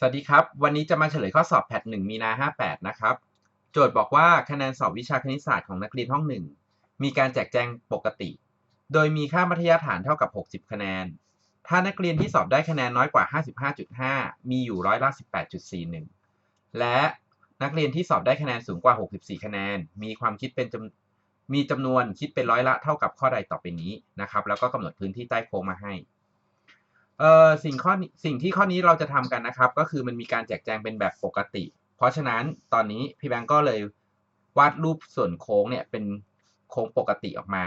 สวัสดีครับ วันนี้จะมาเฉลยข้อสอบแพท1มีนา 58 นะครับ โจทย์บอกว่าคะแนนสอบวิชาคณิตศาสตร์ของนักเรียนห้อง1มีการแจกแจงปกติ โดยมีค่ามัธยฐานเท่ากับ 60 คะแนน ถ้านักเรียนที่สอบได้คะแนนน้อยกว่า 55.5 มีอยู่ร้อยละ 18.41 และนักเรียนที่สอบได้คะแนนสูงกว่า 64 คะแนน มีความคิดเป็นมีจำนวนคิดเป็นร้อยละเท่ากับข้อใดต่อไปนี้นะครับ แล้วก็กำหนดพื้นที่ใต้โค้งมาให้ เอ่อสิ่งข้อนิสิ่งที่ข้อนี้เราจะทำกันนะครับ ก็คือมันมีการแจกแจงเป็นแบบปกติ เพราะฉะนั้นตอนนี้พี่แบงก์ก็เลยวาดรูปส่วนโค้งเนี่ยเป็นโค้งปกติออกมา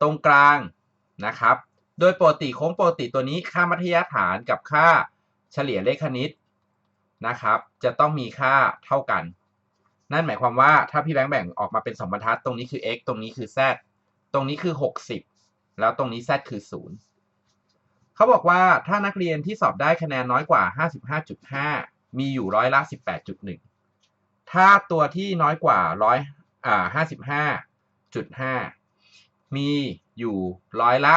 ตรงกลางนะครับ โดยปกติโค้งปกติตัวนี้ค่ามัธยฐานกับค่าเฉลี่ยเลขคณิตนะครับ จะต้องมีค่าเท่ากัน นั่นหมายความว่าถ้าพี่แบงค์แบ่งออกมาเป็นสองบรรทัดตรงนี้คือ x ตรงนี้คือ z ตรงนี้คือ 60 แล้วตรงนี้ z คือ 0 เขาบอกว่าถ้านักเรียนที่สอบได้คะแนนน้อยกว่า 55.5 มีอยู่ร้อยละ 18.1 ถ้าตัวที่น้อยกว่าร้อยอ่า55.5 มีอยู่ร้อยละ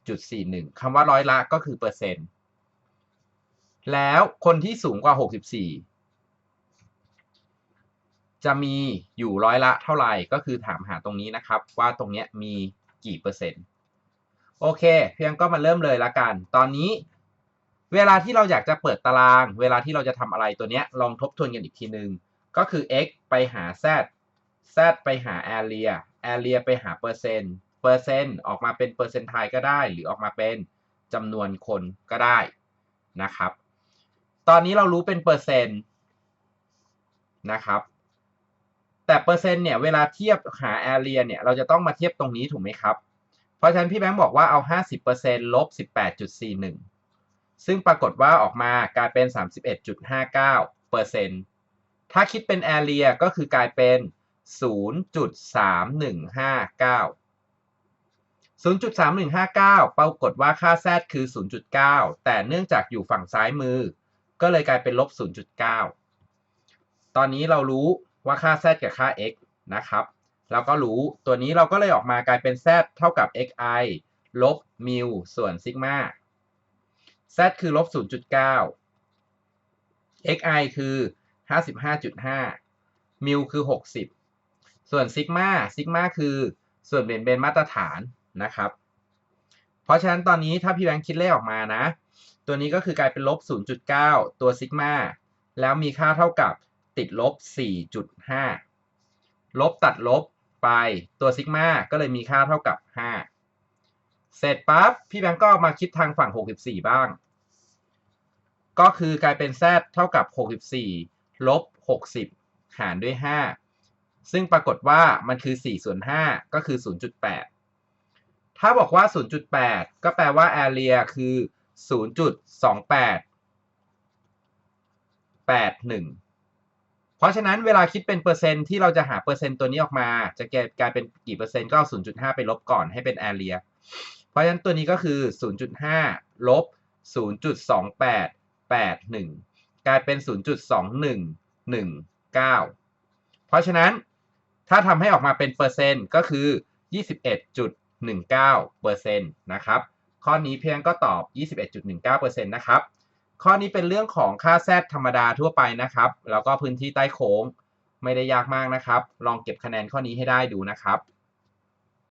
18.41 คำว่าร้อยละก็คือเปอร์เซ็นต์ แล้วคนที่สูงกว่า 64 จะมีอยู่ร้อยละเท่าไหร่ก็คือถามหาตรงนี้นะครับ ว่าตรงเนี้ยมีกี่เปอร์เซ็นต์ โอเค เพียงก็มาเริ่มเลยละกัน ตอนนี้เวลาที่เราอยากจะเปิดตาราง เวลาที่เราจะทำอะไรตัวเนี้ยลองทบทวนกันอีกทีนึงก็คือ x ไปหา z z ไปหา area area ไปหาเปอร์เซ็นต์เปอร์เซ็นต์ออกมาเป็นเปอร์เซ็นต์ไทยก็ได้ หรือออกมาเป็นจำนวนคนก็ได้นะครับ ตอนนี้เรารู้เป็นเปอร์เซ็นต์นะครับแต่เปอร์เซ็นต์เนี่ยเวลาเทียบหา area เนี่ยเราจะต้องมาเทียบตรงนี้ถูกไหมครับ เพราะฉะนั้นพี่แบงค์บอกว่าเอา 50%ลบ 18.41 ซึ่งปรากฏว่าออกมากลายเป็น 31.59%ถ้าคิดเป็น area ก็คือกลายเป็น 0.3159 0.3159 ปรากฏว่าค่า z คือ 0.9 แต่เนื่องจากอยู่ฝั่งซ้ายมือ ก็เลยกลายเป็นลบ 0.9 ตอนนี้เรารู้ว่าค่า z กับค่า x นะครับ เราก็รู้ตัวนี้เราก็เลยออกมากลายเป็น z เท่ากับ xi ลบมิวส่วนซิกมา z คือลบ 0.9 xi คือ 55.5 มิวคือ 60 ส่วนซิกมาซิกมาคือส่วนเปลี่ยนเป็นมาตรฐานนะครับ เพราะฉะนั้นตอนนี้ถ้าพี่แบงค์คิดเลขออกมานะ ตัวนี้ก็คือกลายเป็นลบ 0.9 ตัวซิกมาแล้วมีค่าเท่ากับติดลบ 4.5 ลบตัดลบ ไปตัวซิกมาก็เลยมีค่าเท่ากับ 5 เสร็จปั๊บพี่แบงก์ก็มาคิดทางฝั่ง 64 บ้าง ก็คือกลายเป็น z เท่ากับ 64 ลบ 60 หารด้วย 5 ซึ่งปรากฏว่ามันคือ 4 ส่วน 5 ก็คือ 0.8 ถ้าบอกว่า 0.8 ก็แปลว่า area คือ 0.2881 เพราะฉะนั้นเวลาคิดเป็นเปอร์เซ็นต์ที่เราจะหาเปอร์เซ็นต์ตัวนี้ออกมา จะกลายเป็นกี่เปอร์เซ็นต์ก็เอา 0.5 ไปลบก่อนให้เป็น area เพราะฉะนั้นตัวนี้ก็คือ 0.5 ลบ 0.2881 กลายเป็น 0.2119 เพราะฉะนั้นถ้าทำให้ออกมาเป็นเปอร์เซ็นต์ก็คือ 21.19เปอร์เซ็นต์นะครับ ข้อนี้เพียงก็ตอบ 21.19เปอร์เซ็นต์นะครับ ข้อนี้เป็นเรื่องของค่าแซดธรรมดาทั่วไปนะครับ แล้วก็พื้นที่ใต้โค้งไม่ได้ยากมากนะครับ ลองเก็บคะแนนข้อนี้ให้ได้ดูนะครับ